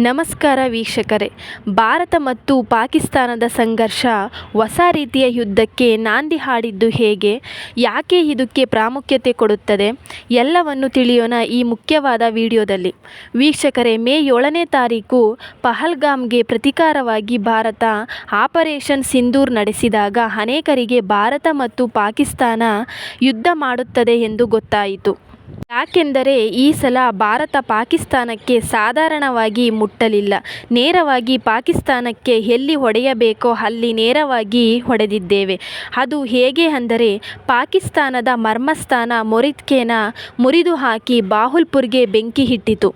ನಮಸ್ಕಾರ ವೀಕ್ಷಕರೇ. ಭಾರತ ಮತ್ತು ಪಾಕಿಸ್ತಾನದ ಸಂಘರ್ಷ ಹೊಸ ರೀತಿಯ ಯುದ್ಧಕ್ಕೆ ನಾಂದಿ ಹಾಡಿದ್ದು ಹೇಗೆ? ಯಾಕೆ ಇದಕ್ಕೆ ಪ್ರಾಮುಖ್ಯತೆ ಕೊಡುತ್ತದೆ? ಎಲ್ಲವನ್ನು ತಿಳಿಯೋಣ ಈ ಮುಖ್ಯವಾದ ವಿಡಿಯೋದಲ್ಲಿ. ವೀಕ್ಷಕರೇ, ಮೇ ಏಳನೇ ತಾರೀಕು ಪಹಲ್ಗಾಮ್ಗೆ ಪ್ರತೀಕಾರವಾಗಿ ಭಾರತ ಆಪರೇಷನ್ ಸಿಂಧೂರ್ ನಡೆಸಿದಾಗ ಅನೇಕರಿಗೆ ಭಾರತ ಮತ್ತು ಪಾಕಿಸ್ತಾನ ಯುದ್ಧ ಮಾಡುತ್ತದೆ ಎಂದು ಗೊತ್ತಾಯಿತು. ಯಾಕೆಂದರೆ ಈ ಸಲ ಭಾರತ ಪಾಕಿಸ್ತಾನಕ್ಕೆ ಸಾಧಾರಣವಾಗಿ ಮುಟ್ಟಲಿಲ್ಲ. ನೇರವಾಗಿ ಪಾಕಿಸ್ತಾನಕ್ಕೆ ಎಲ್ಲಿ ಹೊಡೆಯಬೇಕೋ ಅಲ್ಲಿ ನೇರವಾಗಿ ಹೊಡೆದಿದ್ದೇವೆ. ಅದು ಹೇಗೆ ಅಂದರೆ, ಪಾಕಿಸ್ತಾನದ ಮರ್ಮಸ್ಥಾನ ಮೊರಿತ್ಕೇನ ಮುರಿದು ಹಾಕಿ ಬಾಹುಲ್ಪುರ್ಗೆ ಬೆಂಕಿ ಇಟ್ಟಿತು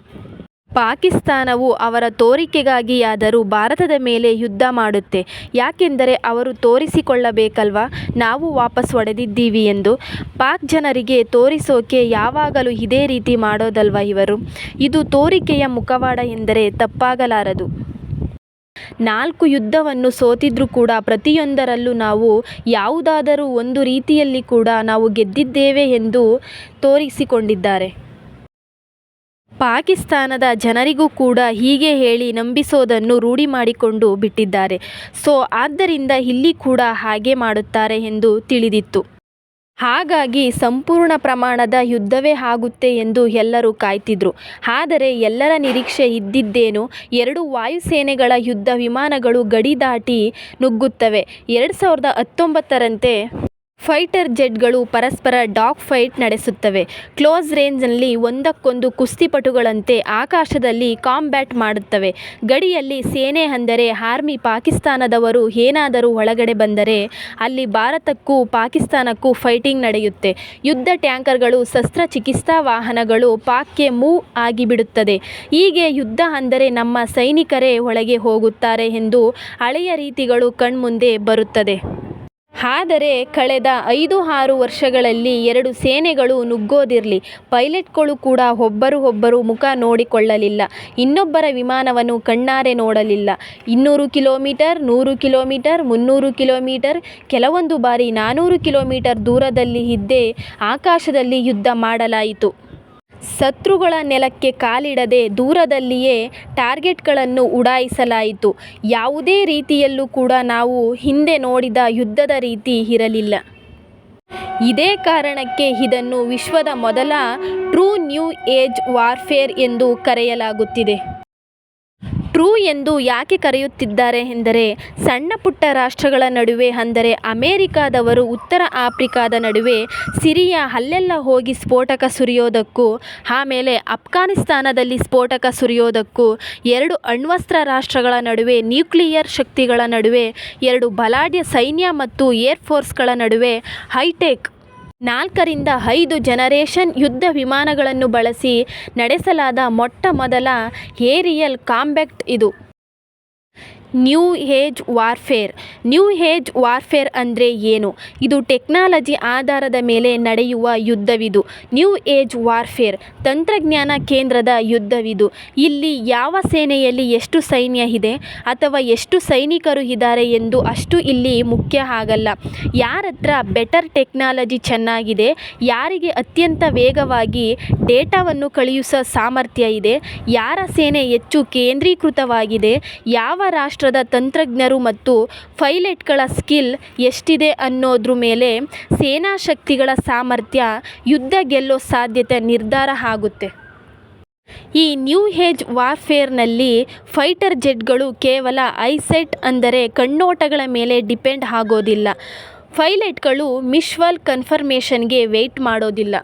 ಪಾಕಿಸ್ತಾನವು ಅವರ ತೋರಿಕೆಗಾಗಿಯಾದರೂ ಭಾರತದ ಮೇಲೆ ಯುದ್ಧ ಮಾಡುತ್ತೆ. ಯಾಕೆಂದರೆ ಅವರು ತೋರಿಸಿಕೊಳ್ಳಬೇಕಲ್ವಾ? ನಾವು ವಾಪಸ್ ಒಡೆದಿದ್ದೀವಿ ಎಂದು ಪಾಕ್ ಜನರಿಗೆ ತೋರಿಸೋಕೆ ಯಾವಾಗಲೂ ಇದೇ ರೀತಿ ಮಾಡೋದಲ್ವಾ ಇವರು? ಇದು ತೋರಿಕೆಯ ಮುಖವಾಡ ಎಂದರೆ ತಪ್ಪಾಗಲಾರದು. ನಾಲ್ಕು ಯುದ್ಧವನ್ನು ಸೋತಿದ್ರೂ ಕೂಡ ಪ್ರತಿಯೊಂದರಲ್ಲೂ ನಾವು ಯಾವುದಾದರೂ ಒಂದು ರೀತಿಯಲ್ಲಿ ಕೂಡ ನಾವು ಗೆದ್ದಿದ್ದೇವೆ ಎಂದು ತೋರಿಸಿಕೊಂಡಿದ್ದಾರೆ. ಪಾಕಿಸ್ತಾನದ ಜನರಿಗೂ ಕೂಡ ಹೀಗೆ ಹೇಳಿ ನಂಬಿಸೋದನ್ನು ರೂಢಿ ಮಾಡಿಕೊಂಡು ಬಿಟ್ಟಿದ್ದಾರೆ. ಸೊ, ಆದ್ದರಿಂದ ಇಲ್ಲಿ ಕೂಡ ಹಾಗೆ ಮಾಡುತ್ತಾರೆ ಎಂದು ತಿಳಿದಿತ್ತು. ಹಾಗಾಗಿ ಸಂಪೂರ್ಣ ಪ್ರಮಾಣದ ಯುದ್ಧವೇ ಆಗುತ್ತೆ ಎಂದು ಎಲ್ಲರೂ ಕಾಯ್ತಿದ್ರು. ಆದರೆ ಎಲ್ಲರ ನಿರೀಕ್ಷೆ ಇದ್ದಿದ್ದೇನು? ಎರಡು ವಾಯುಸೇನೆಗಳ ಯುದ್ಧ ವಿಮಾನಗಳು ಗಡಿ ದಾಟಿ ನುಗ್ಗುತ್ತವೆ. ಎರಡು ಸಾವಿರದ ಹತ್ತೊಂಬತ್ತರಂತೆ ಫೈಟರ್ ಜೆಟ್ಗಳು ಪರಸ್ಪರ ಡಾಗ್ ಫೈಟ್ ನಡೆಸುತ್ತವೆ. ಕ್ಲೋಸ್ ರೇಂಜ್ನಲ್ಲಿ ಒಂದಕ್ಕೊಂದು ಕುಸ್ತಿಪಟುಗಳಂತೆ ಆಕಾಶದಲ್ಲಿ ಕಾಂಬ್ಯಾಟ್ ಮಾಡುತ್ತವೆ. ಗಡಿಯಲ್ಲಿ ಸೇನೆ ಅಂದರೆ ಆರ್ಮಿ ಪಾಕಿಸ್ತಾನದವರು ಏನಾದರೂ ಒಳಗಡೆ ಬಂದರೆ ಅಲ್ಲಿ ಭಾರತಕ್ಕೂ ಪಾಕಿಸ್ತಾನಕ್ಕೂ ಫೈಟಿಂಗ್ ನಡೆಯುತ್ತೆ. ಯುದ್ಧ ಟ್ಯಾಂಕರ್ಗಳು ಶಸ್ತ್ರಚಿಕಿತ್ಸಾ ವಾಹನಗಳು ಪಾಕ್ಗೆ ಮೂವ್ ಆಗಿಬಿಡುತ್ತದೆ. ಹೀಗೆ ಯುದ್ಧ ಅಂದರೆ ನಮ್ಮ ಸೈನಿಕರೇ ಒಳಗೆ ಹೋಗುತ್ತಾರೆ ಎಂದು ಹಳೆಯ ರೀತಿಗಳು ಕಣ್ಮುಂದೆ ಬರುತ್ತದೆ. ಆದರೆ ಕಳೆದ ಐದು ಆರು ವರ್ಷಗಳಲ್ಲಿ ಎರಡು ಸೇನೆಗಳು ನುಗ್ಗೋದಿರಲಿ. ಪೈಲಟ್ಗಳು ಕೂಡ ಒಬ್ಬರು ಒಬ್ಬರು ಮುಖ ನೋಡಿಕೊಳ್ಳಲಿಲ್ಲ. ಇನ್ನೊಬ್ಬರ ವಿಮಾನವನ್ನು ಕಣ್ಣಾರೆ ನೋಡಲಿಲ್ಲ. ಇನ್ನೂರು ಕಿಲೋಮೀಟರ್, ನೂರು ಕಿಲೋಮೀಟರ್, ಮುನ್ನೂರು ಕಿಲೋಮೀಟರ್, ಕೆಲವೊಂದು ಬಾರಿ ನಾನ್ನೂರು ಕಿಲೋಮೀಟರ್ ದೂರದಲ್ಲಿ ಇದ್ದೇ ಆಕಾಶದಲ್ಲಿ ಯುದ್ಧ ಮಾಡಲಾಯಿತು. ಶತ್ರುಗಳ ನೆಲಕ್ಕೆ ಕಾಲಿಡದೆ ದೂರದಲ್ಲಿಯೇ ಟಾರ್ಗೆಟ್ಗಳನ್ನು ಉಡಾಯಿಸಲಾಯಿತು. ಯಾವುದೇ ರೀತಿಯಲ್ಲೂ ಕೂಡ ನಾವು ಹಿಂದೆ ನೋಡಿದ ಯುದ್ಧದ ರೀತಿ ಇರಲಿಲ್ಲ. ಇದೇ ಕಾರಣಕ್ಕೆ ಇದನ್ನು ವಿಶ್ವದ ಮೊದಲ ಟ್ರೂ ನ್ಯೂ ಏಜ್ ವಾರ್ಫೇರ್ ಎಂದು ಕರೆಯಲಾಗುತ್ತಿದೆ. ಟ್ರೂ ಎಂದು ಯಾಕೆ ಕರೆಯುತ್ತಿದ್ದಾರೆ ಎಂದರೆ, ಸಣ್ಣ ಪುಟ್ಟ ರಾಷ್ಟ್ರಗಳ ನಡುವೆ ಅಂದರೆ ಅಮೇರಿಕಾದವರು ಉತ್ತರ ಆಫ್ರಿಕಾದ ನಡುವೆ ಸಿರಿಯಾ ಅಲ್ಲೆಲ್ಲ ಹೋಗಿ ಸ್ಫೋಟಕ ಸುರಿಯೋದಕ್ಕೂ ಆಮೇಲೆ ಅಫ್ಘಾನಿಸ್ತಾನದಲ್ಲಿ ಸ್ಫೋಟಕ ಸುರಿಯೋದಕ್ಕೂ, ಎರಡು ಅಣ್ವಸ್ತ್ರ ರಾಷ್ಟ್ರಗಳ ನಡುವೆ ನ್ಯೂಕ್ಲಿಯರ್ ಶಕ್ತಿಗಳ ನಡುವೆ, ಎರಡು ಬಲಾಢ್ಯ ಸೈನ್ಯ ಮತ್ತು ಏರ್ ಫೋರ್ಸ್ಗಳ ನಡುವೆ ಹೈಟೆಕ್ ನಾಲ್ಕರಿಂದ ಐದು ಜನರೇಷನ್ ಯುದ್ಧ ವಿಮಾನಗಳನ್ನು ಬಳಸಿ ನಡೆಸಲಾದ ಮೊಟ್ಟ ಮೊದಲ ಏರಿಯಲ್ ಕಾಂಬ್ಯಾಕ್ಟ್ ಇದು. New age warfare new age warfare ಅಂದರೆ ಏನು? ಇದು ಟೆಕ್ನಾಲಜಿ ಆಧಾರದ ಮೇಲೆ ನಡೆಯುವ ಯುದ್ಧವಿದು. ನ್ಯೂ ಏಜ್ ವಾರ್ಫೇರ್ ತಂತ್ರಜ್ಞಾನ ಕೇಂದ್ರದ ಯುದ್ಧವಿದು. ಇಲ್ಲಿ ಯಾವ ಸೇನೆಯಲ್ಲಿ ಎಷ್ಟು ಸೈನ್ಯ ಇದೆ ಅಥವಾ ಎಷ್ಟು ಸೈನಿಕರು ಇದ್ದಾರೆ ಎಂದು ಅಷ್ಟು ಇಲ್ಲಿ ಮುಖ್ಯ ಆಗಲ್ಲ ಯಾರ ಹತ್ರ ಬೆಟರ್ ಟೆಕ್ನಾಲಜಿ ಚೆನ್ನಾಗಿದೆ, ಯಾರಿಗೆ ಅತ್ಯಂತ ವೇಗವಾಗಿ ಡೇಟಾವನ್ನು ಕಳುಹಿಸೋ ಸಾಮರ್ಥ್ಯ ಇದೆ, ಯಾರ ಸೇನೆ ಹೆಚ್ಚು ಕೇಂದ್ರೀಕೃತವಾಗಿದೆ, ಯಾವ ರಾಷ್ಟ್ರದ ತಂತ್ರಜ್ಞರು ಮತ್ತು ಪೈಲಟ್ಗಳ ಸ್ಕಿಲ್ ಎಷ್ಟಿದೆ ಅನ್ನೋದ್ರ ಮೇಲೆ ಸೇನಾ ಶಕ್ತಿಗಳ ಸಾಮರ್ಥ್ಯ ಯುದ್ಧ ಗೆಲ್ಲೋ ಸಾಧ್ಯತೆ ನಿರ್ಧಾರ ಆಗುತ್ತೆ. ಈ ನ್ಯೂ ಏಜ್ ವಾರ್ಫೇರ್ನಲ್ಲಿ ಫೈಟರ್ ಜೆಟ್ಗಳು ಕೇವಲ ಐಸೆಟ್ ಅಂದರೆ ಕಣ್ಣೋಟಗಳ ಮೇಲೆ ಡಿಪೆಂಡ್ ಆಗೋದಿಲ್ಲ. ಪೈಲಟ್ಗಳು ಮಿಶ್ವಲ್ ಕನ್ಫರ್ಮೇಷನ್ಗೆ ವೆಯ್ಟ್ ಮಾಡೋದಿಲ್ಲ.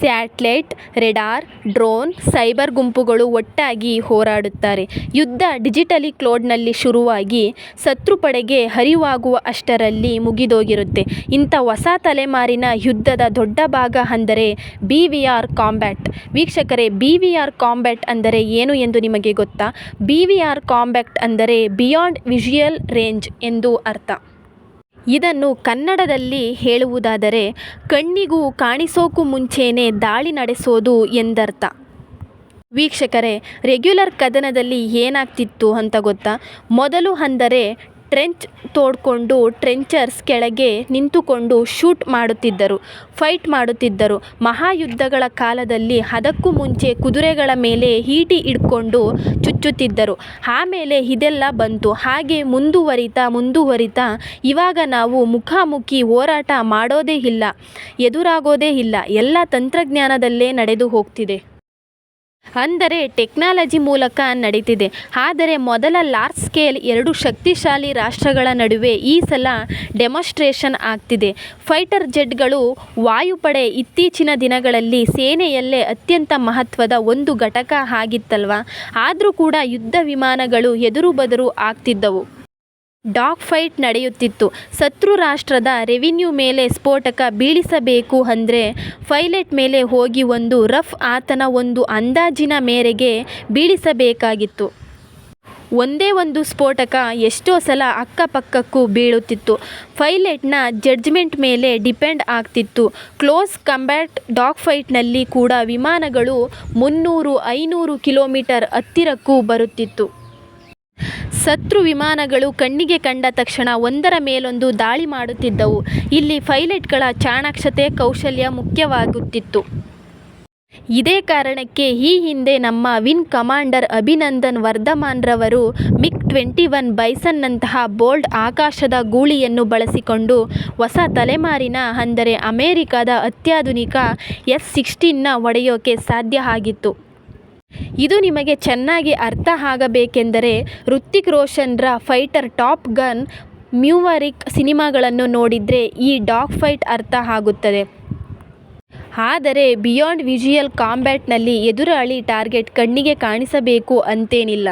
ಸ್ಯಾಟ್ಲೈಟ್, ರೆಡಾರ್, ಡ್ರೋನ್, ಸೈಬರ್ ಗುಂಪುಗಳು ಒಟ್ಟಾಗಿ ಹೋರಾಡುತ್ತಾರೆ. ಯುದ್ಧ ಡಿಜಿಟಲಿ ಕ್ಲೋಡ್ನಲ್ಲಿ ಶುರುವಾಗಿ ಶತ್ರುಪಡೆಗೆ ಹರಿವಾಗುವ ಅಷ್ಟರಲ್ಲಿ ಮುಗಿದೋಗಿರುತ್ತೆ. ಇಂಥ ಹೊಸ ತಲೆಮಾರಿನ ಯುದ್ಧದ ದೊಡ್ಡ ಭಾಗ ಅಂದರೆ ಬಿ ವಿ ಆರ್ ಕಾಂಬ್ಯಾಟ್. ವೀಕ್ಷಕರೇ, ಬಿ ವಿ ಆರ್ ಕಾಂಬ್ಯಾಟ್ ಅಂದರೆ ಏನು ಎಂದು ನಿಮಗೆ ಗೊತ್ತಾ? ಬಿ ವಿ ಆರ್ ಕಾಂಬ್ಯಾಕ್ಟ್ ಅಂದರೆ ಬಿಯಾಂಡ್ ವಿಷುಯಲ್ ರೇಂಜ್ ಎಂದು ಅರ್ಥ. ಇದನ್ನು ಕನ್ನಡದಲ್ಲಿ ಹೇಳುವುದಾದರೆ, ಕಣ್ಣಿಗೂ ಕಾಣಿಸೋಕು ಮುಂಚೆನೇ ದಾಳಿ ನಡೆಸೋದು ಎಂದರ್ಥ. ವೀಕ್ಷಕರೇ, ರೆಗ್ಯುಲರ್ ಕದನದಲ್ಲಿ ಏನಾಗ್ತಿತ್ತು ಅಂತ ಗೊತ್ತಾ? ಮೊದಲು ಅಂದರೆ ಟ್ರೆಂಚ್ ತೋಡಿಕೊಂಡು ಟ್ರೆಂಚರ್ಸ್ ಕೆಳಗೆ ನಿಂತುಕೊಂಡು ಶೂಟ್ ಮಾಡುತ್ತಿದ್ದರು, ಫೈಟ್ ಮಾಡುತ್ತಿದ್ದರು. ಮಹಾಯುದ್ಧಗಳ ಕಾಲದಲ್ಲಿ ಅದಕ್ಕೂ ಮುಂಚೆ ಕುದುರೆಗಳ ಮೇಲೆ ಹೀಟಿ ಹಿಡ್ಕೊಂಡು ಚುಚ್ಚುತ್ತಿದ್ದರು. ಆಮೇಲೆ ಇದೆಲ್ಲ ಬಂತು. ಹಾಗೆ ಮುಂದುವರಿತಾ ಮುಂದುವರಿತಾ ಇವಾಗ ನಾವು ಮುಖಾಮುಖಿ ಹೋರಾಟ ಮಾಡೋದೇ ಇಲ್ಲ, ಎದುರಾಗೋದೇ ಇಲ್ಲ. ಎಲ್ಲ ತಂತ್ರಜ್ಞಾನದಲ್ಲೇ ನಡೆದು ಹೋಗ್ತಿದೆ. ಅಂದರೆ ಟೆಕ್ನಾಲಜಿ ಮೂಲಕ ನಡೀತಿದೆ. ಆದರೆ ಮೊದಲ ಲಾರ್ಜ್ ಸ್ಕೇಲ್ ಎರಡು ಶಕ್ತಿಶಾಲಿ ರಾಷ್ಟ್ರಗಳ ನಡುವೆ ಈ ಸಲ ಡೆಮಾನ್ಸ್ಟ್ರೇಷನ್ ಆಗ್ತಿದೆ. ಫೈಟರ್ ಜೆಟ್ಗಳು ವಾಯುಪಡೆ ಇತ್ತೀಚಿನ ದಿನಗಳಲ್ಲಿ ಸೇನೆಯಲ್ಲೇ ಅತ್ಯಂತ ಮಹತ್ವದ ಒಂದು ಘಟಕ ಆಗಿತ್ತಲ್ವ? ಆದರೂ ಕೂಡ ಯುದ್ಧ ವಿಮಾನಗಳು ಎದುರು ಬದುರು ಆಗ್ತಿದ್ದವು. ಡಾಗ್ ಫೈಟ್ ನಡೆಯುತ್ತಿತ್ತು. ಶತ್ರು ರಾಷ್ಟ್ರದ ರೆವಿನ್ಯೂ ಮೇಲೆ ಸ್ಫೋಟಕ ಬೀಳಿಸಬೇಕು ಅಂದ್ರೆ ಪೈಲಟ್ ಮೇಲೆ ಹೋಗಿ ಒಂದು ರಫ್ ಆತನ ಒಂದು ಅಂದಾಜಿನ ಮೇರೆಗೆ ಬೀಳಿಸಬೇಕಾಗಿತ್ತು. ಒಂದೇ ಒಂದು ಸ್ಫೋಟಕ ಎಷ್ಟೋ ಸಲ ಅಕ್ಕಪಕ್ಕಕ್ಕೂ ಬೀಳುತ್ತಿತ್ತು. ಪೈಲಟ್ನ ಜಡ್ಜ್ಮೆಂಟ್ ಮೇಲೆ ಡಿಪೆಂಡ್ ಆಗ್ತಿತ್ತು. ಕ್ಲೋಸ್ ಕಂಬ್ಯಾಟ್ ಡಾಗ್ ಫೈಟ್ನಲ್ಲಿ ಕೂಡ ವಿಮಾನಗಳು ಮುನ್ನೂರು, ಐನೂರು ಕಿಲೋಮೀಟರ್ ಹತ್ತಿರಕ್ಕೂ ಬರುತ್ತಿತ್ತು. ಶತ್ರು ವಿಮಾನಗಳು ಕಣ್ಣಿಗೆ ಕಂಡ ತಕ್ಷಣ ಒಂದರ ಮೇಲೊಂದು ದಾಳಿ ಮಾಡುತ್ತಿದ್ದವು. ಇಲ್ಲಿ ಪೈಲಟ್ಗಳ ಚಾಣಾಕ್ಷತೆ ಕೌಶಲ್ಯ ಮುಖ್ಯವಾಗುತ್ತಿತ್ತು. ಇದೇ ಕಾರಣಕ್ಕೆ ಈ ಹಿಂದೆ ನಮ್ಮ ವಿನ್ ಕಮಾಂಡರ್ ಅಭಿನಂದನ್ ವರ್ಧಮಾನ್ರವರು ಮಿಕ್ ಟ್ವೆಂಟಿ ಒನ್ ಬೈಸನ್ನಂತಹ ಬೋಲ್ಡ್ ಆಕಾಶದ ಗೂಳಿಯನ್ನು ಬಳಸಿಕೊಂಡು ಹೊಸ ತಲೆಮಾರಿನ, ಅಂದರೆ ಅಮೇರಿಕಾದ ಅತ್ಯಾಧುನಿಕ ಎಸ್ ಸಿಕ್ಸ್ಟೀನ್ನ ಒಡೆಯೋಕೆ ಸಾಧ್ಯ ಆಗಿತ್ತು. ಇದು ನಿಮಗೆ ಚೆನ್ನಾಗಿ ಅರ್ಥ ಆಗಬೇಕೆಂದರೆ ಋತ್ವಿಕ್ ರೋಷನ್ರ ಫೈಟರ್ ಟಾಪ್ ಗನ್ ಮ್ಯೂವರಿಕ್ ಸಿನಿಮಾಗಳನ್ನು ನೋಡಿದರೆ ಈ ಡಾಗ್ ಫೈಟ್ ಅರ್ಥ ಆಗುತ್ತದೆ. ಆದರೆ ಬಿಯಾಂಡ್ ವಿಜುಯಲ್ ಕಾಂಬ್ಯಾಟ್ನಲ್ಲಿ ಎದುರಾಳಿ ಟಾರ್ಗೆಟ್ ಕಣ್ಣಿಗೆ ಕಾಣಿಸಬೇಕು ಅಂತೇನಿಲ್ಲ.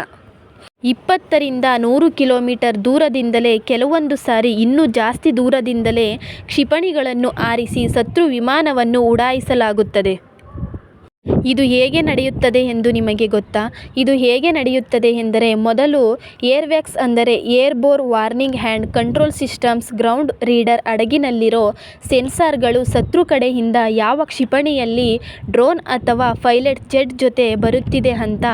ಇಪ್ಪತ್ತರಿಂದ ನೂರು ಕಿಲೋಮೀಟರ್ ದೂರದಿಂದಲೇ ಕೆಲವೊಂದು ಸಾರಿ ಇನ್ನೂ ಜಾಸ್ತಿ ದೂರದಿಂದಲೇ ಕ್ಷಿಪಣಿಗಳನ್ನು ಆರಿಸಿ ಶತ್ರು ವಿಮಾನವನ್ನು ಉಡಾಯಿಸಲಾಗುತ್ತದೆ. ಇದು ಹೇಗೆ ನಡೆಯುತ್ತದೆ ಎಂದು ನಿಮಗೆ ಗೊತ್ತಾ? ಇದು ಹೇಗೆ ನಡೆಯುತ್ತದೆ ಎಂದರೆ ಮೊದಲು ಏರ್ವ್ಯಾಕ್ಸ್ ಅಂದರೆ airborne warning and control systems ground radar ಅಡಗಿನಲ್ಲಿರೋ ಸೆನ್ಸಾರ್ಗಳು ಶತ್ರು ಕಡೆಯಿಂದ ಯಾವ ಕ್ಷಿಪಣಿಯಲ್ಲಿ ಡ್ರೋನ್ ಅಥವಾ ಪೈಲಟ್ ಜೆಟ್ ಜೊತೆ ಬರುತ್ತಿದೆ ಅಂತ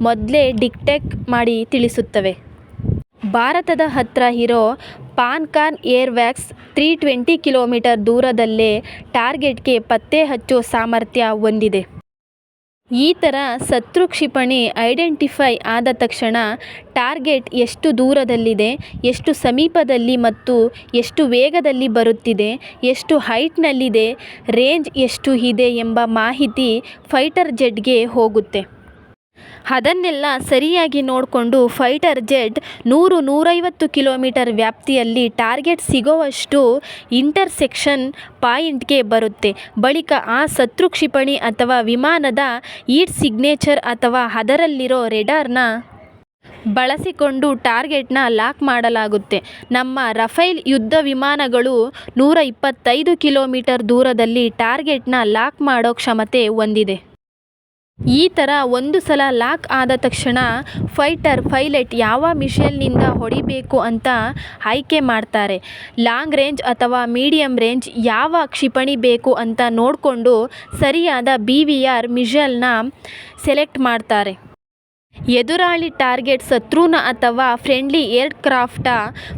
ಮೊದಲೇ ಡಿಟೆಕ್ಟ್ ಮಾಡಿ ತಿಳಿಸುತ್ತವೆ. ಭಾರತದ ಹತ್ರ ಇರೋ ಪಾನ್ಕಾನ್ ಏರ್ವ್ಯಾಕ್ಸ್ ತ್ರೀ ಟ್ವೆಂಟಿ ಕಿಲೋಮೀಟರ್ ದೂರದಲ್ಲೇ ಟಾರ್ಗೆಟ್ಗೆ ಪತ್ತೆ ಹಚ್ಚೋ ಸಾಮರ್ಥ್ಯ ಹೊಂದಿದೆ. ಈ ಥರ ಶತ್ರು ಕ್ಷಿಪಣಿ ಐಡೆಂಟಿಫೈ ಆದ ತಕ್ಷಣ ಟಾರ್ಗೆಟ್ ಎಷ್ಟು ದೂರದಲ್ಲಿದೆ, ಎಷ್ಟು ಸಮೀಪದಲ್ಲಿ ಮತ್ತು ಎಷ್ಟು ವೇಗದಲ್ಲಿ ಬರುತ್ತಿದೆ, ಎಷ್ಟು ಹೈಟ್ನಲ್ಲಿದೆ ರೇಂಜ್ ಎಷ್ಟು ಇದೆ ಎಂಬ ಮಾಹಿತಿ ಫೈಟರ್ ಜೆಟ್ಗೆ ಹೋಗುತ್ತೆ. ಅದನ್ನೆಲ್ಲ ಸರಿಯಾಗಿ ನೋಡಿಕೊಂಡು ಫೈಟರ್ ಜೆಟ್ ನೂರು ನೂರೈವತ್ತು ಕಿಲೋಮೀಟರ್ ವ್ಯಾಪ್ತಿಯಲ್ಲಿ ಟಾರ್ಗೆಟ್ ಸಿಗೋವಷ್ಟು ಇಂಟರ್ಸೆಕ್ಷನ್ ಪಾಯಿಂಟ್ಗೆ ಬರುತ್ತೆ. ಬಳಿಕ ಆ ಶತ್ರು ಕ್ಷಿಪಣಿ ಅಥವಾ ವಿಮಾನದ ಈಟ್ ಸಿಗ್ನೇಚರ್ ಅಥವಾ ಅದರಲ್ಲಿರೋ ರೆಡಾರ್ನ ಬಳಸಿಕೊಂಡು ಟಾರ್ಗೆಟ್ನ ಲಾಕ್ ಮಾಡಲಾಗುತ್ತೆ. ನಮ್ಮ ರಫೇಲ್ ಯುದ್ಧ ವಿಮಾನಗಳು ನೂರ ಇಪ್ಪತ್ತೈದು ಕಿಲೋಮೀಟರ್ ದೂರದಲ್ಲಿ ಟಾರ್ಗೆಟ್ನ ಲಾಕ್ ಮಾಡೋ ಕ್ಷಮತೆ ಹೊಂದಿದೆ. ಈ ಥರ ಒಂದು ಸಲ ಲಾಕ್ ಆದ ತಕ್ಷಣ ಫೈಟರ್ ಫೈಲೆಟ್ ಯಾವ ಮಿಷೆಲ್ನಿಂದ ಹೊಡಿಬೇಕು ಅಂತ ಆಯ್ಕೆ ಮಾಡ್ತಾರೆ. ಲಾಂಗ್ ರೇಂಜ್ ಅಥವಾ ಮೀಡಿಯಂ ರೇಂಜ್ ಯಾವ ಕ್ಷಿಪಣಿ ಬೇಕು ಅಂತ ನೋಡಿಕೊಂಡು ಸರಿಯಾದ ಬಿ ವಿ ಆರ್ ಮಿಷೆಲ್ನ ಸೆಲೆಕ್ಟ್ ಮಾಡ್ತಾರೆ. ಎದುರಾಳಿ ಟಾರ್ಗೆಟ್ ಶತ್ರುನ ಅಥವಾ ಫ್ರೆಂಡ್ಲಿ ಏರ್ಕ್ರಾಫ್ಟ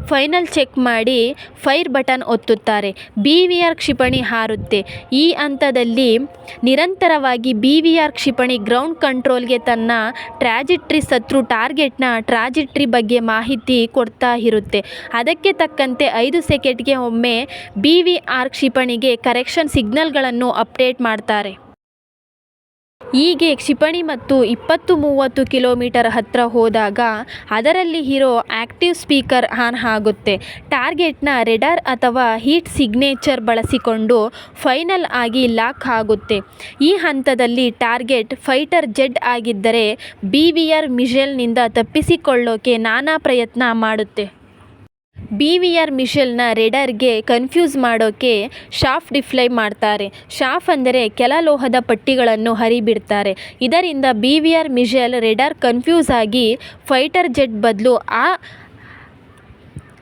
ಫೈನಲ್ ಚೆಕ್ ಮಾಡಿ ಫೈರ್ ಬಟನ್ ಒತ್ತುತ್ತಾರೆ. ಬಿ ವಿ ಆರ್ ಕ್ಷಿಪಣಿ ಹಾರುತ್ತೆ. ಈ ಹಂತದಲ್ಲಿ ನಿರಂತರವಾಗಿ ಬಿ ವಿ ಆರ್ ಕ್ಷಿಪಣಿ ಗ್ರೌಂಡ್ ಕಂಟ್ರೋಲ್ಗೆ ತನ್ನ ಟ್ರ್ಯಾಜಿಟ್ರಿ ಶತ್ರು ಟಾರ್ಗೆಟ್ನ ಟ್ರ್ಯಾಜಿಟ್ರಿ ಬಗ್ಗೆ ಮಾಹಿತಿ ಕೊಡ್ತಾ ಇರುತ್ತೆ. ಅದಕ್ಕೆ ತಕ್ಕಂತೆ ಐದು ಸೆಕೆಂಡ್ಗೆ ಒಮ್ಮೆ ಬಿ ವಿ ಆರ್ ಕ್ಷಿಪಣಿಗೆ ಕರೆಕ್ಷನ್ ಸಿಗ್ನಲ್ಗಳನ್ನು ಅಪ್ಡೇಟ್ ಮಾಡ್ತಾರೆ. ಹೀಗೆ ಕ್ಷಿಪಣಿ ಮತ್ತು ಇಪ್ಪತ್ತು ಮೂವತ್ತು ಕಿಲೋಮೀಟರ್ ಹತ್ತಿರ ಹೋದಾಗ ಅದರಲ್ಲಿ ಇರೋ ಆ್ಯಕ್ಟಿವ್ ಸ್ಪೀಕರ್ ಆನ್ ಆಗುತ್ತೆ. ಟಾರ್ಗೆಟ್ನ ರೆಡಾರ್ ಅಥವಾ ಹೀಟ್ ಸಿಗ್ನೇಚರ್ ಬಳಸಿಕೊಂಡು ಫೈನಲ್ ಆಗಿ ಲಾಕ್ ಆಗುತ್ತೆ. ಈ ಹಂತದಲ್ಲಿ ಟಾರ್ಗೆಟ್ ಫೈಟರ್ ಜೆಡ್ ಆಗಿದ್ದರೆ ಬಿ ವಿ ಆರ್ ಮಿಸೈಲ್ನಿಂದ ತಪ್ಪಿಸಿಕೊಳ್ಳೋಕೆ ನಾನಾ ಪ್ರಯತ್ನ ಮಾಡುತ್ತೆ. ಬಿ ವಿ ಆರ್ ಮಿಷಲ್ನ ರೆಡರ್ಗೆ ಕನ್ಫ್ಯೂಸ್ ಮಾಡೋಕ್ಕೆ ಶಾಫ್ ಡಿಫ್ಲೈ ಮಾಡ್ತಾರೆ. ಶಾಫ್ ಅಂದರೆ ಕೆಲ ಲೋಹದ ಪಟ್ಟಿಗಳನ್ನು ಹರಿಬಿಡ್ತಾರೆ. ಇದರಿಂದ B V R missile radar confuse ಆಗಿ ಫೈಟರ್ ಜೆಟ್ ಬದಲು ಆ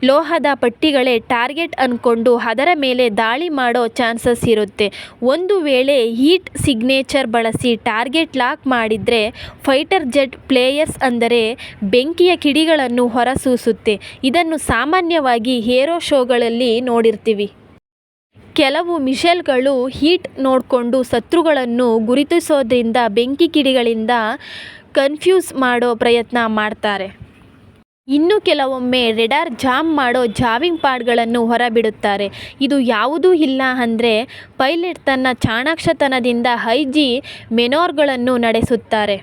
ಲೋಹದ ಪಟ್ಟಿಗಳೇ ಟಾರ್ಗೆಟ್ ಅಂದ್ಕೊಂಡು ಅದರ ಮೇಲೆ ದಾಳಿ ಮಾಡೋ ಚಾನ್ಸಸ್ ಇರುತ್ತೆ. ಒಂದು ವೇಳೆ ಹೀಟ್ ಸಿಗ್ನೇಚರ್ ಬಳಸಿ ಟಾರ್ಗೆಟ್ ಲಾಕ್ ಮಾಡಿದರೆ ಫೈಟರ್ ಜೆಟ್ ಪ್ಲೇಯರ್ಸ್ ಅಂದರೆ ಬೆಂಕಿಯ ಕಿಡಿಗಳನ್ನು ಹೊರಸೂಸುತ್ತೆ. ಇದನ್ನು ಸಾಮಾನ್ಯವಾಗಿ ಹೇರೋ ಶೋಗಳಲ್ಲಿ ನೋಡಿರ್ತೀವಿ. ಕೆಲವು ಮಿಷೆಲ್ಗಳು ಹೀಟ್ ನೋಡಿಕೊಂಡು ಶತ್ರುಗಳನ್ನು ಗುರುತಿಸೋದ್ರಿಂದ ಬೆಂಕಿ ಕಿಡಿಗಳಿಂದ ಕನ್ಫ್ಯೂಸ್ ಮಾಡೋ ಪ್ರಯತ್ನ ಮಾಡ್ತಾರೆ. ಇನ್ನು ಕೆಲವೊಮ್ಮೆ ರೆಡಾರ್ ಜಾಮ್ ಮಾಡೋ ಜಾವಿಂಗ್ ಪಾಡ್ಗಳನ್ನು ಹೊರಬಿಡುತ್ತಾರೆ. ಇದು ಯಾವುದೂ ಇಲ್ಲ ಅಂದರೆ ಪೈಲಟ್ ತನ್ನ ಚಾಣಾಕ್ಷತನದಿಂದ ಹೈ ಜಿ ಮೆನೋರ್ಗಳನ್ನು ನಡೆಸುತ್ತಾರೆ.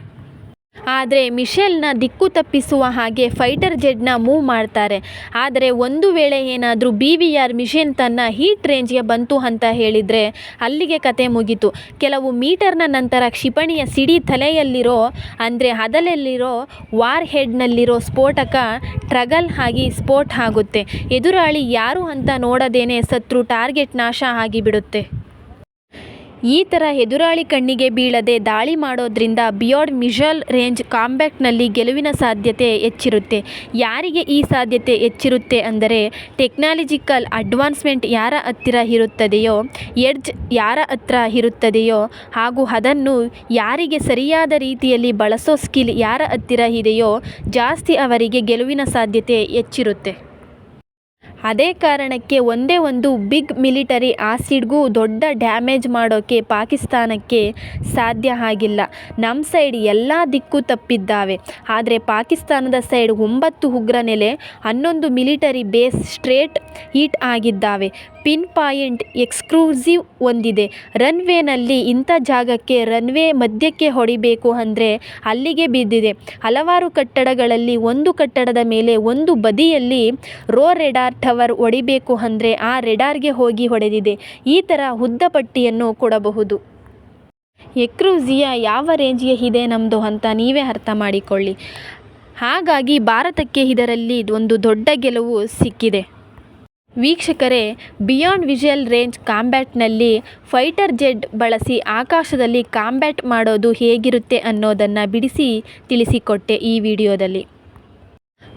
ಆದರೆ ಮಿಶೆಲ್ನ ದಿಕ್ಕು ತಪ್ಪಿಸುವ ಹಾಗೆ ಫೈಟರ್ ಜೆಡ್ನ ಮೂವ್ ಮಾಡ್ತಾರೆ. ಆದರೆ ಒಂದು ವೇಳೆ ಏನಾದರೂ ಬಿ ವಿ ಆರ್ ಮಿಷನ್ ತನ್ನ ಹೀಟ್ ರೇಂಜ್ಗೆ ಬಂತು ಅಂತ ಹೇಳಿದರೆ ಅಲ್ಲಿಗೆ ಕತೆ ಮುಗೀತು. ಕೆಲವು ಮೀಟರ್ನ ನಂತರ ಕ್ಷಿಪಣಿಯ ಸಿಡಿ ತಲೆಯಲ್ಲಿರೋ, ಅಂದರೆ ಹದಲಲ್ಲಿರೋ ವಾರ್ ಹೆಡ್ನಲ್ಲಿರೋ ಸ್ಫೋಟಕ ಟ್ರಗಲ್ ಆಗಿ ಸ್ಫೋಟ ಆಗುತ್ತೆ. ಎದುರಾಳಿ ಯಾರು ಅಂತ ನೋಡದೇನೆ ಸತ್ರು ಟಾರ್ಗೆಟ್ ನಾಶ ಆಗಿಬಿಡುತ್ತೆ. ಈ ಥರ ಎದುರಾಳಿ ಕಣ್ಣಿಗೆ ಬೀಳದೆ ದಾಳಿ ಮಾಡೋದ್ರಿಂದ ಬಿಯೋಡ್ ಮಿಷಲ್ ರೇಂಜ್ ಕಾಂಬ್ಯಾಕ್ಟ್ನಲ್ಲಿ ಗೆಲುವಿನ ಸಾಧ್ಯತೆ ಹೆಚ್ಚಿರುತ್ತೆ. ಯಾರಿಗೆ ಈ ಸಾಧ್ಯತೆ ಹೆಚ್ಚಿರುತ್ತೆ ಅಂದರೆ ಟೆಕ್ನಾಲಜಿಕಲ್ ಅಡ್ವಾನ್ಸ್ಮೆಂಟ್ ಯಾರ ಹತ್ತಿರ ಇರುತ್ತದೆಯೋ, ಎಡ್ಜ್ ಯಾರ ಹತ್ರ ಇರುತ್ತದೆಯೋ ಹಾಗೂ ಅದನ್ನು ಯಾರಿಗೆ ಸರಿಯಾದ ರೀತಿಯಲ್ಲಿ ಬಳಸೋ ಸ್ಕಿಲ್ ಯಾರ ಹತ್ತಿರ ಇದೆಯೋ ಜಾಸ್ತಿ ಅವರಿಗೆ ಗೆಲುವಿನ ಸಾಧ್ಯತೆ ಹೆಚ್ಚಿರುತ್ತೆ. ಅದೇ ಕಾರಣಕ್ಕೆ ಒಂದೇ ಒಂದು ಬಿಗ್ ಮಿಲಿಟರಿ ಆಸಿಡ್ಗೂ ದೊಡ್ಡ ಡ್ಯಾಮೇಜ್ ಮಾಡೋಕ್ಕೆ ಪಾಕಿಸ್ತಾನಕ್ಕೆ ಸಾಧ್ಯ ಆಗಿಲ್ಲ. ನಮ್ಮ ಸೈಡ್ ಎಲ್ಲ ದಿಕ್ಕು ತಪ್ಪಿದ್ದಾವೆ. ಆದರೆ ಪಾಕಿಸ್ತಾನದ ಸೈಡ್ ಒಂಬತ್ತು ಉಗ್ರ ನೆಲೆ ಹನ್ನೊಂದು ಮಿಲಿಟರಿ ಬೇಸ್ ಸ್ಟ್ರೇಟ್ ಹೀಟ್ ಆಗಿದ್ದಾವೆ. ಪಿನ್ ಪಾಯಿಂಟ್ ಎಕ್ಸ್ಕ್ಲೂಸಿವ್ ಹೊಂದಿದೆ. ರನ್ವೇನಲ್ಲಿ ಇಂಥ ಜಾಗಕ್ಕೆ ರನ್ವೇ ಮಧ್ಯಕ್ಕೆ ಹೊಡಿಬೇಕು ಅಂದರೆ ಅಲ್ಲಿಗೆ ಬಿದ್ದಿದೆ. ಹಲವಾರು ಕಟ್ಟಡಗಳಲ್ಲಿ ಒಂದು ಕಟ್ಟಡದ ಮೇಲೆ ಒಂದು ಬದಿಯಲ್ಲಿ ರೋ ರೆಡಾರ್ ಟವರ್ ಹೊಡಿಬೇಕು ಅಂದರೆ ಆ ರೆಡಾರ್ಗೆ ಹೋಗಿ ಹೊಡೆದಿದೆ. ಈ ಥರ ಉದ್ದ ಪಟ್ಟಿಯನ್ನು ಕೊಡಬಹುದು. ಎಕ್ರೂಸಿಯಾ ಯಾವ ರೇಂಜ್ಗೆ ಇದೆ ನಮ್ಮದು ಅಂತ ನೀವೇ ಅರ್ಥ ಮಾಡಿಕೊಳ್ಳಿ. ಹಾಗಾಗಿ ಭಾರತಕ್ಕೆ ಇದರಲ್ಲಿ ಒಂದು ದೊಡ್ಡ ಗೆಲುವು ಸಿಕ್ಕಿದೆ. ವೀಕ್ಷಕರೇ, ಬಿಯಾಂಡ್ ವಿಜುವಲ್ ರೇಂಜ್ ಕಾಂಬ್ಯಾಟ್ನಲ್ಲಿ ಫೈಟರ್ ಜೆಡ್ ಬಳಸಿ ಆಕಾಶದಲ್ಲಿ ಕಾಂಬ್ಯಾಟ್ ಮಾಡೋದು ಹೇಗಿರುತ್ತೆ ಅನ್ನೋದನ್ನು ಬಿಡಿಸಿ ತಿಳಿಸಿಕೊಟ್ಟೆ ಈ ವಿಡಿಯೋದಲ್ಲಿ.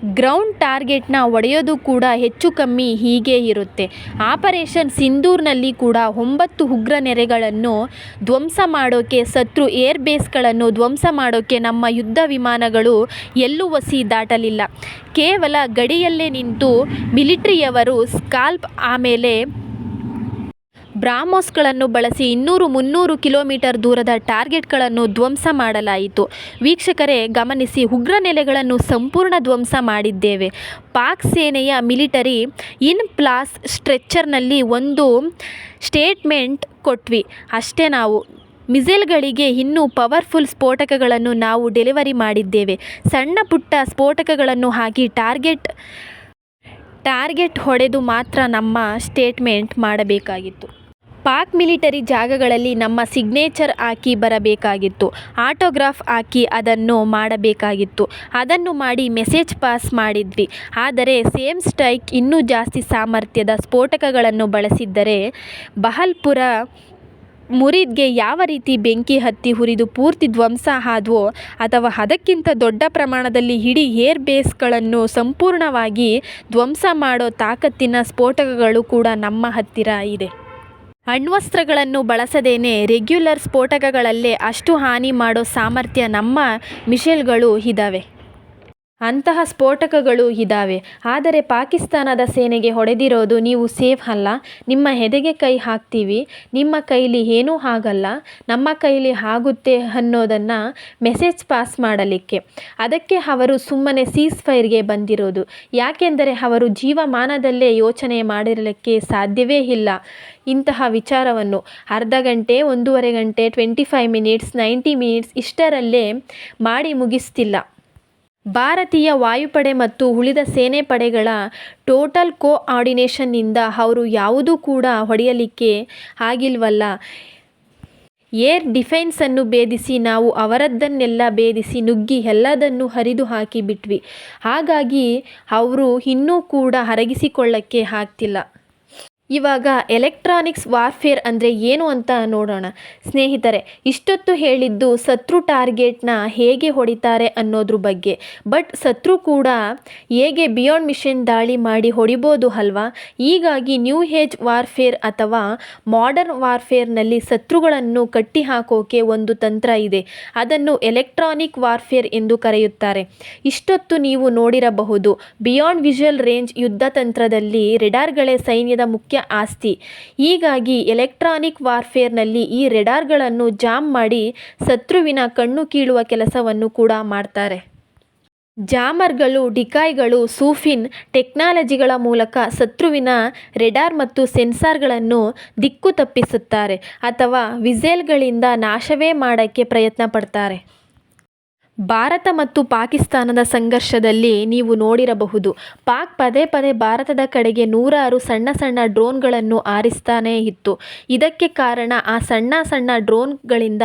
ಗ್ರೌಂಡ್ ಟಾರ್ಗೆಟ್ನ ಒಡೆಯೋದು ಕೂಡ ಹೆಚ್ಚು ಕಮ್ಮಿ ಹೀಗೆ ಇರುತ್ತೆ. ಆಪರೇಷನ್ ಸಿಂಧೂರ್ನಲ್ಲಿ ಕೂಡ ಒಂಬತ್ತು ಉಗ್ರ ನೆರೆಗಳನ್ನು ಧ್ವಂಸ ಮಾಡೋಕ್ಕೆ ಶತ್ರು ಏರ್ ಬೇಸ್ಗಳನ್ನು ಧ್ವಂಸ ಮಾಡೋಕ್ಕೆ ನಮ್ಮ ಯುದ್ಧ ವಿಮಾನಗಳು ಎಲ್ಲೂ ಒಸಿ ದಾಟಲಿಲ್ಲ. ಕೇವಲ ಗಡಿಯಲ್ಲೇ ನಿಂತು ಮಿಲಿಟ್ರಿಯವರು ಸ್ಕಾಲ್ಪ್ ಆಮೇಲೆ ಬ್ರಾಹ್ಮೋಸ್ಗಳನ್ನು ಬಳಸಿ ಇನ್ನೂರು ಮುನ್ನೂರು ಕಿಲೋಮೀಟರ್ ದೂರದ ಟಾರ್ಗೆಟ್ಗಳನ್ನು ಧ್ವಂಸ ಮಾಡಲಾಯಿತು. ವೀಕ್ಷಕರೇ, ಗಮನಿಸಿ ಉಗ್ರ ನೆಲೆಗಳನ್ನು ಸಂಪೂರ್ಣ ಧ್ವಂಸ ಮಾಡಿದ್ದೇವೆ. ಪಾಕ್ ಸೇನೆಯ ಮಿಲಿಟರಿ ಇನ್ ಪ್ಲಾಸ್ ಸ್ಟ್ರೆಚ್ಚರ್ನಲ್ಲಿ ಒಂದು ಸ್ಟೇಟ್ಮೆಂಟ್ ಕೊಟ್ವಿ. ಅಷ್ಟೇ ನಾವು. ಮಿಸೈಲ್ಗಳಿಗೆ ಇನ್ನೂ ಪವರ್ಫುಲ್ ಸ್ಫೋಟಕಗಳನ್ನು ನಾವು ಡೆಲಿವರಿ ಮಾಡಿದ್ದೇವೆ. ಸಣ್ಣ ಪುಟ್ಟ ಸ್ಫೋಟಕಗಳನ್ನು ಹಾಕಿ ಟಾರ್ಗೆಟ್ ಟಾರ್ಗೆಟ್ ಹೊಡೆದು ಮಾತ್ರ ನಮ್ಮ ಸ್ಟೇಟ್ಮೆಂಟ್ ಮಾಡಬೇಕಾಗಿತ್ತು. ಪಾಕ್ ಮಿಲಿಟರಿ ಜಾಗಗಳಲ್ಲಿ ನಮ್ಮ ಸಿಗ್ನೇಚರ್ ಹಾಕಿ ಬರಬೇಕಾಗಿತ್ತು. ಆಟೋಗ್ರಾಫ್ ಹಾಕಿ ಅದನ್ನು ಮಾಡಬೇಕಾಗಿತ್ತು. ಅದನ್ನು ಮಾಡಿ ಮೆಸೇಜ್ ಪಾಸ್ ಮಾಡಿದ್ವಿ. ಆದರೆ ಸೇಮ್ ಸ್ಟ್ರೈಕ್ ಇನ್ನೂ ಜಾಸ್ತಿ ಸಾಮರ್ಥ್ಯದ ಸ್ಫೋಟಕಗಳನ್ನು ಬಳಸಿದ್ದರೆ ಬಹಲ್ಪುರ ಮುರಿದ್ಗೆ ಯಾವ ರೀತಿ ಬೆಂಕಿ ಹತ್ತಿ ಹುರಿದು ಪೂರ್ತಿ ಧ್ವಂಸ ಆದವೋ ಅಥವಾ ಅದಕ್ಕಿಂತ ದೊಡ್ಡ ಪ್ರಮಾಣದಲ್ಲಿ ಇಡೀ ಏರ್ ಬೇಸ್ಗಳನ್ನು ಸಂಪೂರ್ಣವಾಗಿ ಧ್ವಂಸ ಮಾಡೋ ತಾಕತ್ತಿನ ಸ್ಫೋಟಕಗಳು ಕೂಡ ನಮ್ಮ ಹತ್ತಿರ ಇದೆ. ಅಣ್ವಸ್ತ್ರಗಳನ್ನು ಬಳಸದೇನೆ ರೆಗ್ಯುಲರ್ ಸ್ಫೋಟಕಗಳಲ್ಲೇ ಅಷ್ಟು ಹಾನಿ ಮಾಡೋ ಸಾಮರ್ಥ್ಯ ನಮ್ಮ ಮಿಷೆಲ್ಗಳು ಇದ್ದಾವೆ ಅಂತಹ ಸ್ಫೋಟಕಗಳು ಇದಾವೆ. ಆದರೆ ಪಾಕಿಸ್ತಾನದ ಸೇನೆಗೆ ಹೊಡೆದಿರೋದು ನೀವು ಸೇಫ್ ಅಲ್ಲ. ನಿಮ್ಮ ಹೆದೆಗೆ ಕೈ ಹಾಕ್ತೀವಿ. ನಿಮ್ಮ ಕೈಲಿ ಏನೂ ಆಗಲ್ಲ. ನಮ್ಮ ಕೈಲಿ ಆಗುತ್ತೆ ಅನ್ನೋದನ್ನು ಮೆಸೇಜ್ ಪಾಸ್ ಮಾಡಲಿಕ್ಕೆ. ಅದಕ್ಕೆ ಅವರು ಸುಮ್ಮನೆ ಸೀಸ್ ಫೈರ್ಗೆ ಬಂದಿರೋದು. ಯಾಕೆಂದರೆ ಅವರು ಜೀವಮಾನದಲ್ಲೇ ಯೋಚನೆ ಮಾಡಿರಲಿಕ್ಕೆ ಸಾಧ್ಯವೇ ಇಲ್ಲ. ಇಂತಹ ವಿಚಾರವನ್ನು ಅರ್ಧ ಗಂಟೆ, ಒಂದೂವರೆ ಗಂಟೆ twenty five minutes ninety minutes ಇಷ್ಟರಲ್ಲೇ ಮಾಡಿ ಮುಗಿಸ್ತಿಲ್ಲ. ಭಾರತೀಯ ವಾಯುಪಡೆ ಮತ್ತು ಉಳಿದ ಸೇನೆ ಪಡೆಗಳ ಟೋಟಲ್ ಕೋಆರ್ಡಿನೇಷನ್ನಿಂದ ಅವರು ಯಾವುದೂ ಕೂಡ ಹೊಡೆಯಲಿಕ್ಕೆ ಆಗಿಲ್ವಲ್ಲ. ಏರ್ ಡಿಫೆನ್ಸನ್ನು ಭೇದಿಸಿ ನಾವು ಅವರದ್ದನ್ನೆಲ್ಲ ಭೇದಿಸಿ ನುಗ್ಗಿ ಎಲ್ಲದನ್ನು ಹರಿದು ಹಾಕಿ ಬಿಟ್ವಿ ಹಾಗಾಗಿ ಅವರು ಇನ್ನೂ ಕೂಡ ಅರಗಿಸಿಕೊಳ್ಳಕ್ಕೆ ಆಗ್ತಿಲ್ಲ. ಇವಾಗ ಎಲೆಕ್ಟ್ರಾನಿಕ್ಸ್ ವಾರ್ಫೇರ್ ಅಂದರೆ ಏನು ಅಂತ ನೋಡೋಣ. ಸ್ನೇಹಿತರೆ, ಇಷ್ಟೊತ್ತು ಹೇಳಿದ್ದು ಶತ್ರು ಟಾರ್ಗೆಟ್ನ ಹೇಗೆ ಹೊಡಿತಾರೆ ಅನ್ನೋದ್ರ ಬಗ್ಗೆ. ಬಟ್ ಶತ್ರು ಕೂಡ ಹೇಗೆ ಬಿಯಾಂಡ್ ಮಿಷನ್ ದಾಳಿ ಮಾಡಿ ಹೊಡಿಬೋದು ಅಲ್ವಾ? ಹೀಗಾಗಿ ನ್ಯೂ ಏಜ್ ವಾರ್ಫೇರ್ ಅಥವಾ ಮಾಡರ್ನ್ ವಾರ್ಫೇರ್ನಲ್ಲಿ ಶತ್ರುಗಳನ್ನು ಕಟ್ಟಿ ಹಾಕೋಕೆ ಒಂದು ತಂತ್ರ ಇದೆ. ಅದನ್ನು ಎಲೆಕ್ಟ್ರಾನಿಕ್ ವಾರ್ಫೇರ್ ಎಂದು ಕರೆಯುತ್ತಾರೆ. ಇಷ್ಟೊತ್ತು ನೀವು ನೋಡಿರಬಹುದು, ಬಿಯಾಂಡ್ ವಿಜುವಲ್ ರೇಂಜ್ ಯುದ್ಧ ತಂತ್ರದಲ್ಲಿ ರೆಡಾರ್ಗಳೇ ಸೈನ್ಯದ ಮುಖ್ಯ ಆಸ್ತಿ. ಹೀಗಾಗಿ ಎಲೆಕ್ಟ್ರಾನಿಕ್ ವಾರ್ಫೇರ್ನಲ್ಲಿ ಈ ರೆಡಾರ್ಗಳನ್ನು ಜಾಮ್ ಮಾಡಿ ಶತ್ರುವಿನ ಕಣ್ಣು ಕೀಳುವ ಕೆಲಸವನ್ನು ಕೂಡ ಮಾಡ್ತಾರೆ. ಜಾಮರ್ಗಳು ಡಿಕಾಯ್ಗಳು ಸೂಫಿನ್ ಟೆಕ್ನಾಲಜಿಗಳ ಮೂಲಕ ಶತ್ರುವಿನ ರೆಡಾರ್ ಮತ್ತು ಸೆನ್ಸಾರ್ಗಳನ್ನು ದಿಕ್ಕು ತಪ್ಪಿಸುತ್ತಾರೆ ಅಥವಾ ವಿಸೇಲ್ಗಳಿಂದ ನಾಶವೇ ಮಾಡೋಕ್ಕೆ ಪ್ರಯತ್ನ ಪಡ್ತಾರೆ ಭಾರತ ಮತ್ತು ಪಾಕಿಸ್ತಾನದ ಸಂಘರ್ಷದಲ್ಲಿ ನೀವು ನೋಡಿರಬಹುದು. ಪಾಕ್ ಪದೇ ಪದೇ ಭಾರತದ ಕಡೆಗೆ ನೂರಾರು ಸಣ್ಣ ಸಣ್ಣ ಡ್ರೋನ್ಗಳನ್ನು ಆರಿಸ್ತಾನೇ ಇತ್ತು. ಇದಕ್ಕೆ ಕಾರಣ ಆ ಸಣ್ಣ ಸಣ್ಣ ಡ್ರೋನ್ಗಳಿಂದ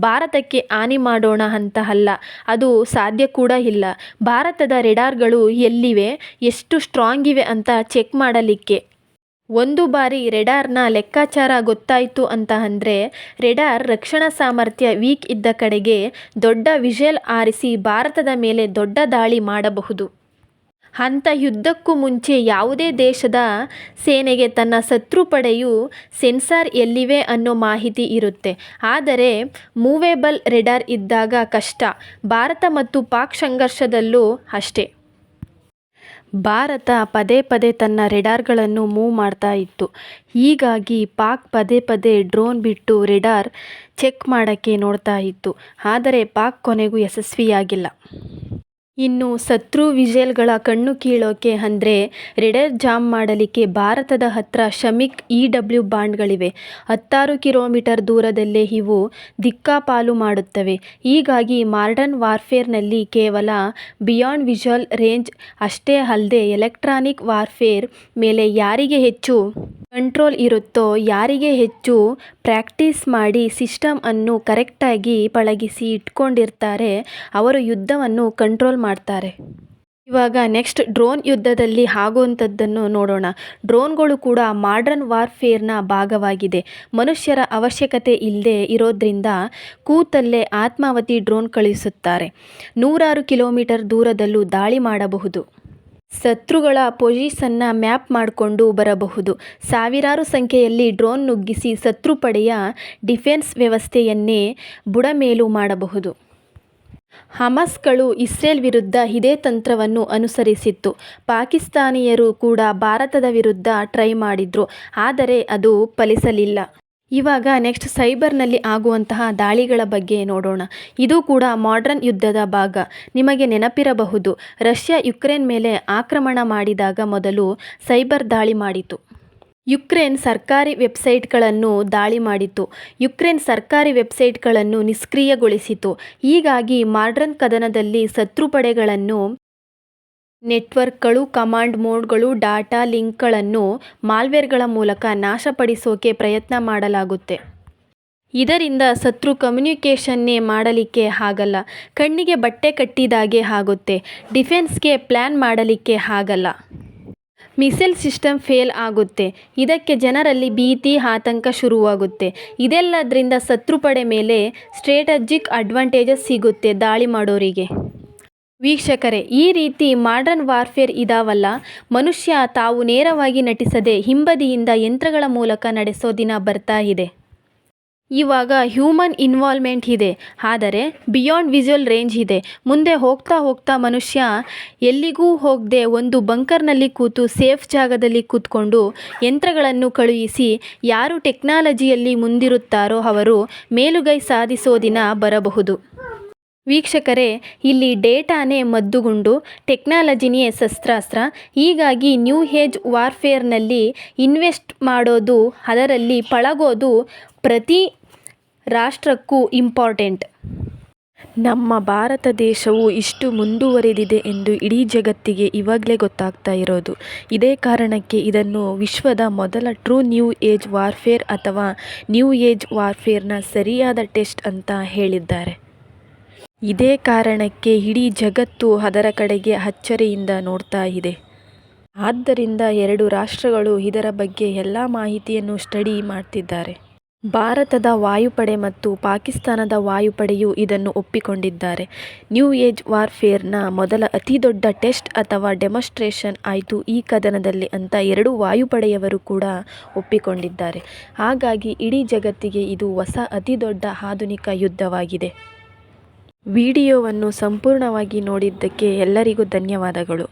ಭಾರತಕ್ಕೆ ಹಾನಿ ಮಾಡೋಣ ಅಂತ ಅಲ್ಲ ಅದು ಸಾಧ್ಯ ಕೂಡ ಇಲ್ಲ. ಭಾರತದ ರೆಡಾರ್ಗಳು ಎಲ್ಲಿವೆ? ಎಷ್ಟು ಸ್ಟ್ರಾಂಗ್ ಇವೆ ಅಂತ ಚೆಕ್ ಮಾಡಲಿಕ್ಕೆ. ಒಂದು ಬಾರಿ ರೆಡಾರ್ನ ಲೆಕ್ಕಾಚಾರ ಗೊತ್ತಾಯಿತು ಅಂತ ಅಂದರೆ, ರೆಡಾರ್ ರಕ್ಷಣಾ ಸಾಮರ್ಥ್ಯ ವೀಕ್ ಇದ್ದ ಕಡೆಗೆ ದೊಡ್ಡ ವಿಷಲ್ ಆರಿಸಿ ಭಾರತದ ಮೇಲೆ ದೊಡ್ಡ ದಾಳಿ ಮಾಡಬಹುದು. ಅಂಥ ಯುದ್ಧಕ್ಕೂ ಮುಂಚೆ ಯಾವುದೇ ದೇಶದ ಸೇನೆಗೆ ತನ್ನ ಶತ್ರು ಪಡೆಯು ಸೆನ್ಸಾರ್ ಎಲ್ಲಿವೆ ಅನ್ನೋ ಮಾಹಿತಿ ಇರುತ್ತೆ. ಆದರೆ, ಮೂವೇಬಲ್ ರೆಡಾರ್ ಇದ್ದಾಗ ಕಷ್ಟ. ಭಾರತ ಮತ್ತು ಪಾಕ್ ಸಂಘರ್ಷದಲ್ಲೂ ಅಷ್ಟೇ. ಭಾರತ ಪದೇ ಪದೇ ತನ್ನ ರೆಡಾರ್ಗಳನ್ನು ಮೂವ್ ಮಾಡ್ತಾ ಇತ್ತು. ಹೀಗಾಗಿ ಪಾಕ್ ಪದೇ ಪದೇ ಡ್ರೋನ್ ಬಿಟ್ಟು ರೆಡಾರ್ ಚೆಕ್ ಮಾಡೋಕ್ಕೆ ನೋಡ್ತಾ ಇತ್ತು. ಆದರೆ ಪಾಕ್ ಕೊನೆಗೂ ಯಶಸ್ವಿಯಾಗಿಲ್ಲ. ಇನ್ನು ಶತ್ರು ವಿಜೇಲ್ಗಳ ಕಣ್ಣು ಕೀಳೋಕೆ ಅಂದರೆ ರೆಡರ್ ಜಾಮ್ ಮಾಡಲಿಕ್ಕೆ ಭಾರತದ ಹತ್ರ ಶಮಿಕ್ ಇ ಡಬ್ಲ್ಯೂ ಬಾಂಡ್ಗಳಿವೆ. ಹತ್ತಾರು ಕಿಲೋಮೀಟರ್ ದೂರದಲ್ಲೇ ಇವು ದಿಕ್ಕಾಪಾಲು ಮಾಡುತ್ತವೆ. ಹೀಗಾಗಿ ಮಾಡರ್ನ್ ವಾರ್ಫೇರ್ನಲ್ಲಿ ಕೇವಲ ಬಿಯಾಂಡ್ ವಿಜುವಲ್ ರೇಂಜ್ ಅಷ್ಟೇ ಅಲ್ಲದೆ ಎಲೆಕ್ಟ್ರಾನಿಕ್ ವಾರ್ಫೇರ್ ಮೇಲೆ ಯಾರಿಗೆ ಹೆಚ್ಚು ಕಂಟ್ರೋಲ್ ಇರುತ್ತೋ ಯಾರಿಗೆ ಹೆಚ್ಚು ಪ್ರಾಕ್ಟೀಸ್ ಮಾಡಿ ಸಿಸ್ಟಮ್ ಅನ್ನು ಕರೆಕ್ಟಾಗಿ ಪಳಗಿಸಿ ಇಟ್ಕೊಂಡಿರ್ತಾರೆ. ಅವರು ಯುದ್ಧವನ್ನು ಕಂಟ್ರೋಲ್ ಮಾಡ್ತಾರೆ. ಇವಾಗ ನೆಕ್ಸ್ಟ್ ಡ್ರೋನ್ ಯುದ್ಧದಲ್ಲಿ ಆಗುವಂಥದ್ದನ್ನು ನೋಡೋಣ. ಡ್ರೋನ್ಗಳು ಕೂಡ ಮಾಡ್ರನ್ ವಾರ್ಫೇರ್ನ ಭಾಗವಾಗಿದೆ. ಮನುಷ್ಯರ ಅವಶ್ಯಕತೆ ಇಲ್ಲದೆ ಇರೋದ್ರಿಂದ ಕೂತಲ್ಲೇ ಆತ್ಮಾವತಿ ಡ್ರೋನ್ ಕಳುಹಿಸುತ್ತಾರೆ. ನೂರಾರು ಕಿಲೋಮೀಟರ್ ದೂರದಲ್ಲೂ ದಾಳಿ ಮಾಡಬಹುದು. ಶತ್ರುಗಳ ಪೊಸಿಷನ್ನ ಮ್ಯಾಪ್ ಮಾಡಿಕೊಂಡು ಬರಬಹುದು. ಸಾವಿರಾರು ಸಂಖ್ಯೆಯಲ್ಲಿ ಡ್ರೋನ್ ನುಗ್ಗಿಸಿ ಶತ್ರು ಪಡೆಯ ಡಿಫೆನ್ಸ್ ವ್ಯವಸ್ಥೆಯನ್ನೇ ಬುಡಮೇಲು ಮಾಡಬಹುದು. ಹಮಾಸ್ಗಳು ಇಸ್ರೇಲ್ ವಿರುದ್ಧ ಇದೇ ತಂತ್ರವನ್ನು ಅನುಸರಿಸಿತ್ತು. ಪಾಕಿಸ್ತಾನಿಯರು ಕೂಡ ಭಾರತದ ವಿರುದ್ಧ ಟ್ರೈ ಮಾಡಿದ್ರು, ಆದರೆ ಅದು ಫಲಿಸಲಿಲ್ಲ. ಇವಾಗ ನೆಕ್ಸ್ಟ್ ಸೈಬರ್ನಲ್ಲಿ ಆಗುವಂತಹ ದಾಳಿಗಳ ಬಗ್ಗೆ ನೋಡೋಣ. ಇದು ಕೂಡ ಮಾಡ್ರನ್ ಯುದ್ಧದ ಭಾಗ. ನಿಮಗೆ ನೆನಪಿರಬಹುದು, ರಷ್ಯಾ ಯುಕ್ರೇನ್ ಮೇಲೆ ಆಕ್ರಮಣ ಮಾಡಿದಾಗ ಮೊದಲು ಸೈಬರ್ ದಾಳಿ ಮಾಡಿತು. ಯುಕ್ರೇನ್ ಸರ್ಕಾರಿ ವೆಬ್ಸೈಟ್ಗಳನ್ನು ದಾಳಿ ಮಾಡಿತು. ಯುಕ್ರೇನ್ ಸರ್ಕಾರಿ ವೆಬ್ಸೈಟ್ಗಳನ್ನು ನಿಷ್ಕ್ರಿಯಗೊಳಿಸಿತು. ಹೀಗಾಗಿ ಮಾಡ್ರನ್ ಕದನದಲ್ಲಿ ಶತ್ರು ಪಡೆಗಳನ್ನು ನೆಟ್ವರ್ಕ್ಗಳು, ಕಮಾಂಡ್ ಮೋಡ್ಗಳು, ಡಾಟಾ ಲಿಂಕ್ಗಳನ್ನು ಮಾಲ್ವೇರ್ಗಳ ಮೂಲಕ ನಾಶಪಡಿಸೋಕೆ ಪ್ರಯತ್ನ ಮಾಡಲಾಗುತ್ತೆ. ಇದರಿಂದ ಶತ್ರು ಕಮ್ಯುನಿಕೇಷನ್ನೇ ಮಾಡಲಿಕ್ಕೆ ಆಗಲ್ಲ. ಕಣ್ಣಿಗೆ ಬಟ್ಟೆ ಕಟ್ಟಿದಾಗೆ ಆಗುತ್ತೆ. ಡಿಫೆನ್ಸ್ಗೆ ಪ್ಲ್ಯಾನ್ ಮಾಡಲಿಕ್ಕೆ ಆಗಲ್ಲ. ಮಿಸೈಲ್ ಸಿಸ್ಟಮ್ ಫೇಲ್ ಆಗುತ್ತೆ. ಇದಕ್ಕೆ ಜನರಲ್ಲಿ ಭೀತಿ, ಆತಂಕ ಶುರುವಾಗುತ್ತೆ. ಇದೆಲ್ಲದರಿಂದ ಶತ್ರುಪಡೆ ಮೇಲೆ ಸ್ಟ್ರೇಟಜಿಕ್ ಅಡ್ವಾಂಟೇಜಸ್ ಸಿಗುತ್ತೆ ದಾಳಿ ಮಾಡೋರಿಗೆ. ವೀಕ್ಷಕರೇ, ಈ ರೀತಿ ಮಾಡರ್ನ್ ವಾರ್ಫೇರ್ ಇದಾವಲ್ಲ. ಮನುಷ್ಯ ತಾವು ನೇರವಾಗಿ ನಟಿಸದೆ ಹಿಂಬದಿಯಿಂದ ಯಂತ್ರಗಳ ಮೂಲಕ ನಡೆಸೋ ದಿನ ಬರ್ತಾ ಇದೆ. ಇವಾಗ ಹ್ಯೂಮನ್ ಇನ್ವಾಲ್ವ್ಮೆಂಟ್ ಇದೆ. ಆದರೆ ಬಿಯಾಂಡ್ ವಿಜುವಲ್ ರೇಂಜ್ ಇದೆ. ಮುಂದೆ ಹೋಗ್ತಾ ಹೋಗ್ತಾ ಮನುಷ್ಯ ಎಲ್ಲಿಗೂ ಹೋಗದೆ ಒಂದು ಬಂಕರ್ನಲ್ಲಿ ಕೂತು ಸೇಫ್ ಜಾಗದಲ್ಲಿ ಕೂತ್ಕೊಂಡು ಯಂತ್ರಗಳನ್ನು ಕಳುಹಿಸಿ ಯಾರು ಟೆಕ್ನಾಲಜಿಯಲ್ಲಿ ಮುಂದಿರುತ್ತಾರೋ ಅವರು ಮೇಲುಗೈ ಸಾಧಿಸೋ ದಿನ ಬರಬಹುದು. ವೀಕ್ಷಕರೇ, ಇಲ್ಲಿ ಡೇಟಾನೇ ಮದ್ದುಗುಂಡು, ಟೆಕ್ನಾಲಜಿನೇ ಶಸ್ತ್ರಾಸ್ತ್ರ. ಹೀಗಾಗಿ ನ್ಯೂ ಏಜ್ ವಾರ್ಫೇರ್ನಲ್ಲಿ ಇನ್ವೆಸ್ಟ್ ಮಾಡೋದು, ಅದರಲ್ಲಿ ಪಳಗೋದು ಪ್ರತಿ ರಾಷ್ಟ್ರಕ್ಕೂ ಇಂಪಾರ್ಟೆಂಟ್ ನಮ್ಮ ಭಾರತ ದೇಶವು ಇಷ್ಟು ಮುಂದುವರೆದಿದೆ ಎಂದು ಇಡೀ ಜಗತ್ತಿಗೆ ಇವಾಗಲೇ ಗೊತ್ತಾಗ್ತಾ ಇರೋದು. ಇದೇ ಕಾರಣಕ್ಕೆ ಇದನ್ನು ವಿಶ್ವದ ಮೊದಲ ಟ್ರೂ ನ್ಯೂ ಏಜ್ ವಾರ್ಫೇರ್ ಅಥವಾ ನ್ಯೂ ಏಜ್ ವಾರ್ಫೇರ್ನ ಸರಿಯಾದ ಟೆಸ್ಟ್ ಅಂತ ಹೇಳಿದ್ದಾರೆ. ಇದೇ ಕಾರಣಕ್ಕೆ ಇಡೀ ಜಗತ್ತು ಅದರ ಕಡೆಗೆ ಅಚ್ಚರಿಯಿಂದ ನೋಡ್ತಾ ಇದೆ. ಆದ್ದರಿಂದ ಎರಡು ರಾಷ್ಟ್ರಗಳು ಇದರ ಬಗ್ಗೆ ಎಲ್ಲ ಮಾಹಿತಿಯನ್ನು ಸ್ಟಡಿ ಮಾಡ್ತಿದ್ದಾರೆ. ಭಾರತದ ವಾಯುಪಡೆ ಮತ್ತು ಪಾಕಿಸ್ತಾನದ ವಾಯುಪಡೆಯು ಇದನ್ನು ಒಪ್ಪಿಕೊಂಡಿದ್ದಾರೆ. ನ್ಯೂ ಏಜ್ ವಾರ್ಫೇರ್ನ ಮೊದಲ ಅತಿದೊಡ್ಡ ಟೆಸ್ಟ್ ಅಥವಾ ಡೆಮಾನ್ಸ್ಟ್ರೇಷನ್ ಆಯಿತು ಈ ಕದನದಲ್ಲಿ ಅಂತ ಎರಡೂ ವಾಯುಪಡೆಯವರು ಕೂಡ ಒಪ್ಪಿಕೊಂಡಿದ್ದಾರೆ. ಹಾಗಾಗಿ ಇಡೀ ಜಗತ್ತಿಗೆ ಇದು ಹೊಸ ಅತಿದೊಡ್ಡ ಆಧುನಿಕ ಯುದ್ಧವಾಗಿದೆ. ವಿಡಿಯೋವನ್ನು ಸಂಪೂರ್ಣವಾಗಿ ನೋಡಿದ್ದಕ್ಕೆ ಎಲ್ಲರಿಗೂ ಧನ್ಯವಾದಗಳು.